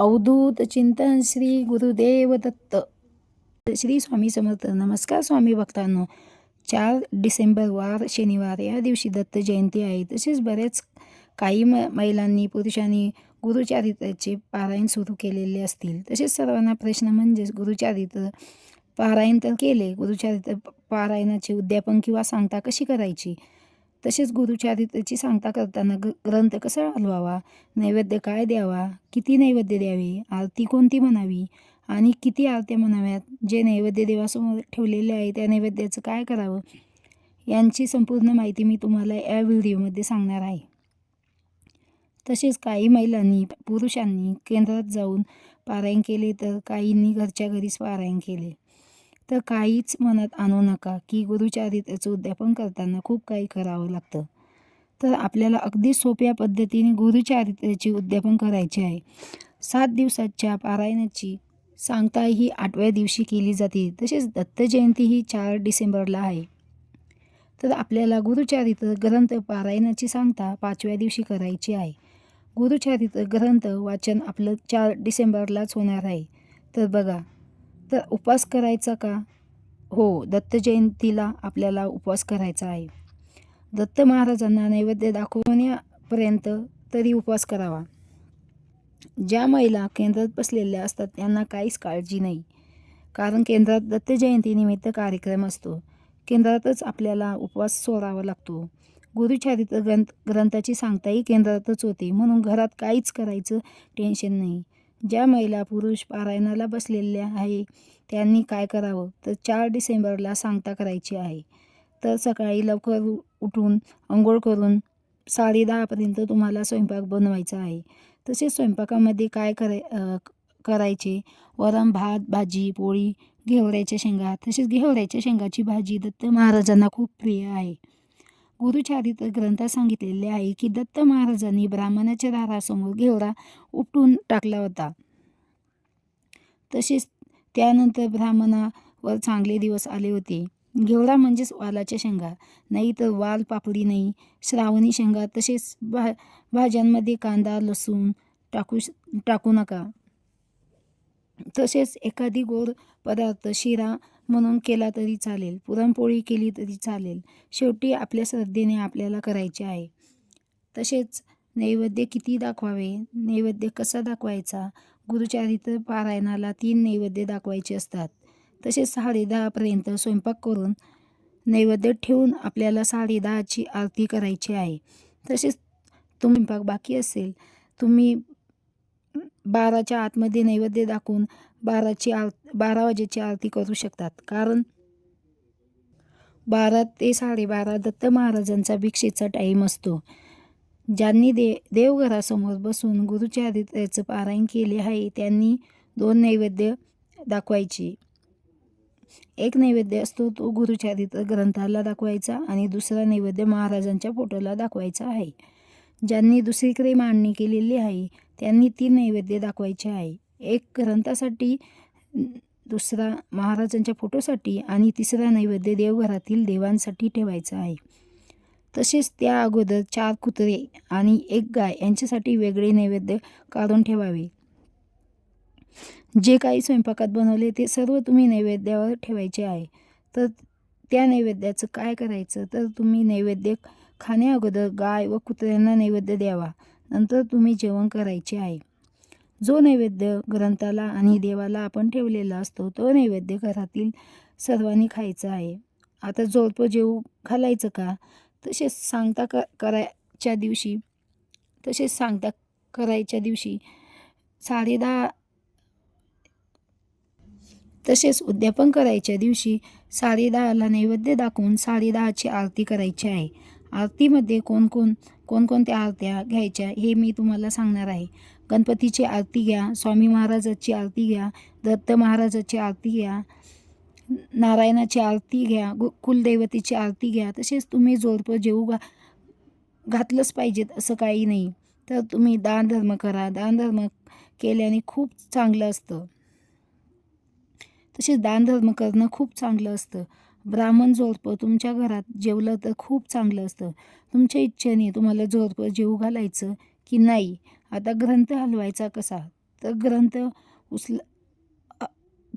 अवधूत चिंतन श्री गुरुदेव दत्त. श्री स्वामी समर्थ. नमस्कार स्वामी भक्तांनो. चार डिसेंबर वार शनिवार या दिवशी दत्त जयंती आहे. तसेच बरेच काही म महिलांनी पुरुषांनी गुरुचारित्राचे पारायण सुरू केलेले असतील. तसेच सर्वांना प्रश्न म्हणजेच गुरुचारित्र पारायण तर केले. गुरुचारित्र पारायणाचे उद्यापन किंवा सांगता कशी करायची? तसेच गुरुचारित्राची सांगता करताना ग ग्रंथ कसा हलवावा? नैवेद्य काय द्यावा? किती नैवेद्य द्यावे? आरती कोणती म्हणावी? आणि किती आरत्या म्हणाव्यात? जे नैवेद्य देवासमोर ठेवलेले आहे त्या नैवेद्याचं काय करावं? यांची संपूर्ण माहिती मी तुम्हाला या व्हिडिओमध्ये सांगणार आहे. तसेच काही महिलांनी पुरुषांनी केंद्रात जाऊन पारायण केले तर काहींनी घरच्या घरीच पारायण केले. तर काहीच मनात आणू नका की गुरुचारित्र्याचं उद्यापन करताना खूप काही करावं लागतं. तर आपल्याला अगदी सोप्या पद्धतीने गुरुचारित्र्याचे उद्यापन करायचे आहे. सात दिवसाच्या पारायणाची सांगता ही आठव्या दिवशी केली जाते. तसेच दत्त जयंती ही चार डिसेंबरला आहे. तर आपल्याला गुरुचारित्र ग्रंथ पारायणाची सांगता पाचव्या दिवशी करायची आहे. गुरुचारित्र ग्रंथ वाचन आपलं चार डिसेंबरलाच होणार आहे. तर बघा तर उपवास करायचा का? हो दत्त जयंतीला आपल्याला उपवास करायचा आहे. दत्त महाराजांना नैवेद्य दाखवण्यापर्यंत तरी उपवास करावा. ज्या महिला केंद्रात बसलेल्या असतात त्यांना काहीच काळजी नाही. कारण केंद्रात दत्त जयंतीनिमित्त कार्यक्रम असतो. केंद्रातच आपल्याला उपवास सोडावा लागतो. गुरुचारित्र ग्रंथ ग्रंथाची सांगताही केंद्रातच होते. म्हणून घरात काहीच करायचं टेन्शन नाही. ज्या महिला पुरुष पारायणाला बसलेल्या आहे त्यांनी काय करावं? तर चार डिसेंबरला सांगता करायची आहे. तर सकाळी लवकर उठून अंघोळ करून साडे दहापर्यंत तुम्हाला स्वयंपाक बनवायचा आहे. तसेच स्वयंपाकामध्ये काय कराय करायचे? वरण भात भाजी पोळी घेवऱ्याच्या शेंगा. तसेच घेवऱ्याच्या शेंगाची भाजी दत्त महाराजांना खूप प्रिय आहे. गुरुचारित्र ग्रंथात सांगितलेले आहे की दत्त महाराजांनी ब्राह्मणाच्या दारासमोर घेवडा उपटून टाकला होता. तसेच त्यानंतर ब्राह्मणावर चांगले दिवस आले होते. घेवडा म्हणजेच वालाच्या शेंगा. नाही तर वाल पापडी नाही श्रावणी शेंगा तसेच भा भाज्यांमध्ये कांदा लसूण टाकू टाकू नका. तसेच एखादी गोड पदार्थ शिरा म्हणून केला तरी चालेल. पुरणपोळी केली तरी चालेल. शेवटी आपल्या श्रद्धेने आपल्याला करायचे आहे. तसेच नैवेद्य किती दाखवावे? नैवेद्य कसा दाखवायचा? गुरुचारित्र पारायणाला तीन नैवेद्य दाखवायचे असतात. तसेच साडे दहापर्यंत स्वयंपाक करून नैवेद्य ठेवून आपल्याला साडे दहाची आरती करायची आहे. तसेच तुम्ही स्वयंपाक बाकी असेल. तुम्ही बाराच्या आतमध्ये नैवेद्य दाखवून बाराची आर बारा वाजेची आरती करू शकतात. कारण बारा ते साडेबारा दत्त महाराजांचा भिक्षेचा टाईम असतो. ज्यांनी दे देवघरासमोर बसून गुरुचारित्र्याचं पारायण केले आहे त्यांनी दोन नैवेद्य दाखवायचे. एक नैवेद्य असतो तो गुरुचरित्र ग्रंथाला दाखवायचा आणि दुसरा नैवेद्य महाराजांच्या फोटोला दाखवायचा आहे. ज्यांनी दुसरीकडे मांडणी केलेली आहे त्यांनी तीन नैवेद्य दाखवायचे आहे. एक ग्रंथासाठी दुसरा महाराजांच्या फोटोसाठी आणि तिसरा नैवेद्य देवघरातील देवांसाठी ठेवायचा आहे. तसेच त्या अगोदर चार कुत्रे आणि एक गाय यांच्यासाठी वेगळे नैवेद्य काढून ठेवावे. जे काही स्वयंपाकात बनवले ते सर्व तुम्ही नैवेद्यावर ठेवायचे आहे. तर त्या नैवेद्याचं काय करायचं? तर तुम्ही नैवेद्य खाण्याअगोदर गाय व कुत्र्यांना नैवेद्य द्यावा. नंतर तुम्ही जेवण करायचे आहे. जो नैवेद्य ग्रंथाला आणि देवाला आपण ठेवलेला असतो तो नैवेद्य घरातील सर्वांनी खायचा आहे. आता जोडपं जेऊ घालायचं का? तसेच सांगता क करायच्या दिवशी तसेच सांगता करायच्या दिवशी साडेदहा तसेच उद्यापन करायच्या दिवशी साडेदहाला नैवेद्य दाखवून साडेदहाची आरती करायची आहे. आरतीमध्ये कोणकोण कोणकोणत्या आरत्या घ्यायच्या हे मी तुम्हाला सांगणार आहे. गणपतीची आरती घ्या स्वामी महाराजाची आरती घ्या दत्त महाराजाची आरती घ्या नारायणाची आरती घ्या गु कुलदैवतीची आरती घ्या तसेच तुम्ही जोडपं जेऊ घा घातलंच पाहिजेत असं काही नाही. तर तुम्ही दानधर्म करा. दानधर्म केल्याने खूप चांगलं असतं. तसेच दानधर्म करणं खूप चांगलं असतं. ब्राह्मण जोरपं तुमच्या घरात जेवलं तर खूप चांगलं असतं. तुमच्या इच्छेने तुम्हाला जोरपं जेवू घालायचं की नाही? आता ग्रंथ हलवायचा कसा? तर ग्रंथ उचल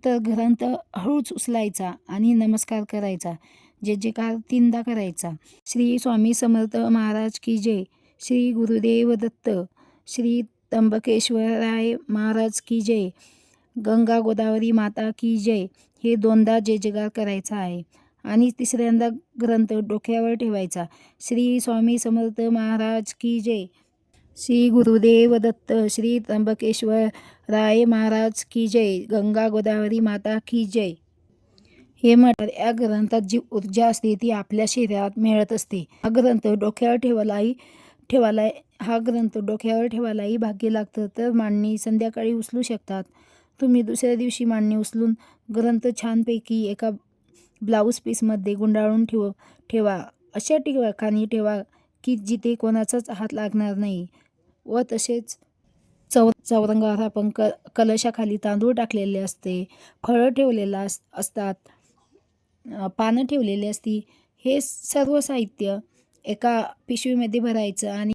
तर ग्रंथ हळूच उचलायचा आणि नमस्कार करायचा. जे जे कार तीनदा करायचा. श्री स्वामी समर्थ महाराज की जय. श्री गुरुदेव दत्त. श्री त्र्यंबकेश्वराय महाराज की जय. गंगा गोदावरी माता की जय. हे दोनदा जे जयकार करायचा आहे. आणि तिसऱ्यांदा ग्रंथ डोक्यावर ठेवायचा. श्री स्वामी समर्थ महाराज की जय. श्री गुरुदेव दत्त श्री त्र्यंबकेश्वर राय महाराज की जय. गंगा गोदावरी माता की जय. हे म्हणतात या ग्रंथात जी ऊर्जा असते ती आपल्या शरीरात मिळत असते. हा ग्रंथ डोक्यावर ठेवायलाही ठेवायला हा ग्रंथ डोक्यावर ठेवायलाही भाग्य लागतं. तर मांडणी संध्याकाळी उचलू शकतात. तुम्ही दुसऱ्या दिवशी मांडणी उचलून ग्रंथ छानपैकी एका ब्लाऊज पीसमध्ये गुंडाळून ठेव ठेवा. अशा ठिकाणी ठेवा की जिथे कोणाचाच हात लागणार नाही व तसेच चौ चौरंगावर आपण क कलशाखाली तांदूळ टाकलेले असते फळं ठेवलेलं अस असतात पानं ठेवलेली असती हे सर्व साहित्य एका पिशवीमध्ये भरायचं आणि